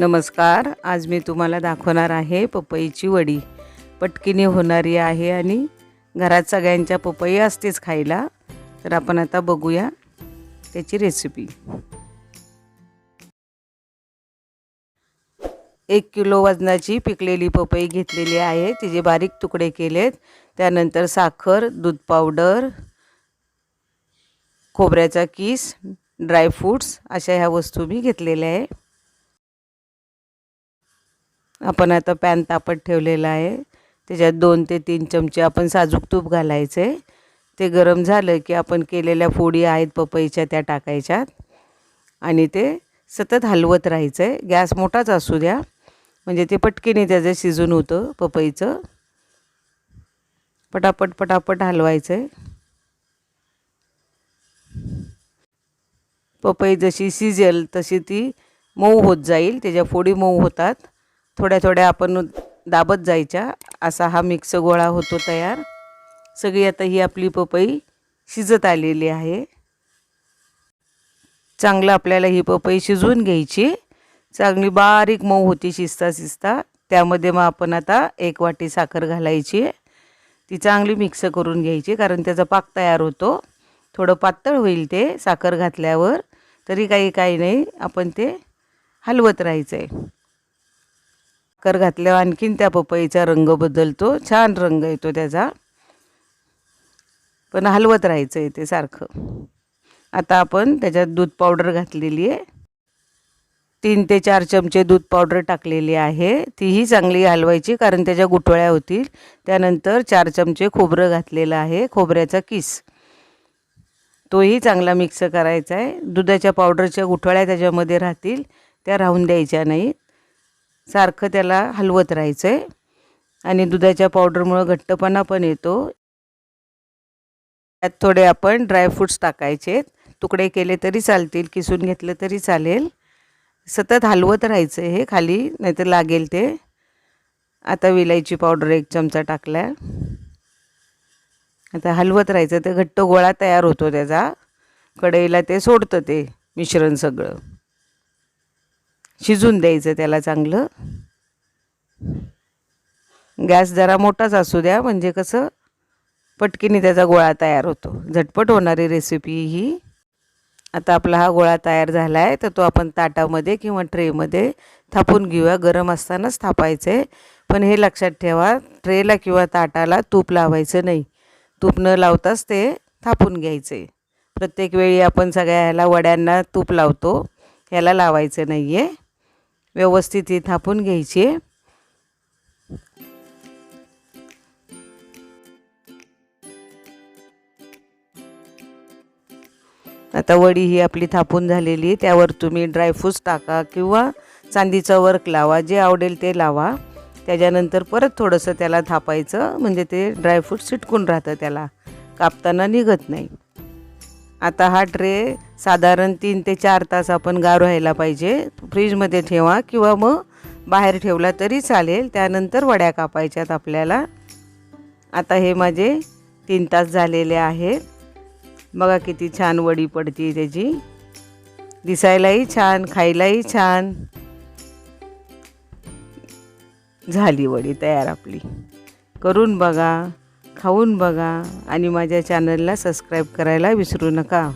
नमस्कार आज मी तुम्हाला दाखवणार आहे पपईची वडी. पटकीने होणारी आहे आणि घरात सगळ्यांच्या पपई असतेच खायला. तर आपण आता बघूया त्याची रेसिपी एक किलो वजनाची पिकलेली पपई घेतलेली आहे. तिचे बारीक तुकडे केलेत. त्यानंतर साखर दूध पावडर खोबऱ्याचा किस ड्रायफ्रूट्स अशा ह्या वस्तू मी घेतलेल्या आहे. आपण आता पॅन तापत ठेवलेला आहे. त्याच्यात दोन ते तीन चमचे आपण साजूक तूप घालायचे. ते गरम झालं की आपण केलेल्या फोडी आहेत पपईच्या त्या टाकायच्यात. आणि ते सतत हलवत राहायचं आहे गॅस मोठाच असू द्या. म्हणजे ते पटकीने त्याचं शिजून होतं पपईचं. पटापट पटापट हलवायचं आहे पपई जशी शिजेल तशी ती मऊ होत जाईल. त्याच्या फोडी मऊ होतात. थोड्या थोड्या आपण दाबत जायच्या. असा हा मिक्स गोळा होतो तयार. सगळी आता ही आपली पपई शिजत आलेली आहे. चांगलं आपल्याला ही पपई शिजवून घ्यायची. चांगली बारीक मऊ होती शिजता शिजता. त्यामध्ये मग आपण आता एक वाटी साखर घालायची. ती चांगली मिक्स करून घ्यायची कारण त्याचा पाक तयार होतो. थोडं पातळ होईल ते साखर घातल्यावर. तरी काही काही नाही. आपण ते हलवत राहायचं आहे कर घातल्यावर आणखीन त्या पपईचा रंग बदलतो. छान रंग येतो त्याचा. पण हलवत राहायचं आहे ते सारखं. आता आपण त्याच्यात दूध पावडर घातलेली आहे. तीन ते चार चमचे दूध पावडर टाकलेली आहे. तीही चांगली हलवायची कारण त्याच्या गुठळ्या होतील. त्यानंतर चार चमचे खोबरं घातलेलं आहे. खोबऱ्याचा किस. तोही चांगला मिक्स करायचा आहे. दुधाच्या पावडरच्या गुठळ्या त्याच्यामध्ये राहतील. त्या राहून द्यायच्या नाहीत. सारखं त्याला हलवत राहायचं आहे आणि दुधाच्या पावडरमुळं घट्टपणा पण येतो. त्यात थोडे आपण ड्रायफ्रूट्स टाकायचे. तुकडे केले तरी चालतील किसून घेतलं तरी चालेल. सतत हलवत राहायचं हे खाली नाहीतर लागेल ते. आता विलायची पावडर एक चमचा टाकला आता हलवत राहायचं ते घट्ट गोळा तयार होतो त्याचा. कढईला ते सोडतं ते मिश्रण सगळं. शिजून द्यायचं त्याला चांगलं. गॅस जरा मोठाच असू द्या म्हणजे कसं पटकीने त्याचा गोळा तयार होतो. झटपट होणारी रेसिपी ही. आता आपला हा गोळा तयार झाला आहे तर तो आपण ताटामध्ये किंवा ट्रेमध्ये थापून घेऊया. गरम असतानाच थापायचं. आहे पण हे लक्षात ठेवा ट्रेला किंवा ताटाला तूप लावायचं नाही. तूप न लावताच ते थापून घ्यायचं. आहे प्रत्येक वेळी आपण सगळ्या ह्याला वड्यांना तूप लावतो. ह्याला लावायचं नाही आहे व्यवस्थित ही थापून घ्यायची. आहे आता वडी ही आपली थापून झालेली आहे. त्यावर तुम्ही ड्रायफ्रूट्स टाका किंवा चांदीचा वर्क लावा जे आवडेल ते लावा. त्याच्यानंतर परत थोडंसं त्याला थापायचं म्हणजे ते ड्रायफ्रूट चिटकून राहतं त्याला. कापताना निघत नाही. आता हा ट्रे साधारण तीन ते चार तास आपण गार व्हायला पाहिजे. फ्रीजमध्ये ठेवा किंवा मग बाहेर ठेवला तरी चालेल. त्यानंतर वड्या कापायच्यात आपल्याला. आता हे माझे तीन तास झालेले आहेत. बघा किती छान वडी पडती त्याची. दिसायलाही छान खायलाही छान. झाली वडी तयार आपली. करून बघा. खाऊन बघा आणि माझ्या चॅनलला सबस्क्राईब करायला विसरू नका.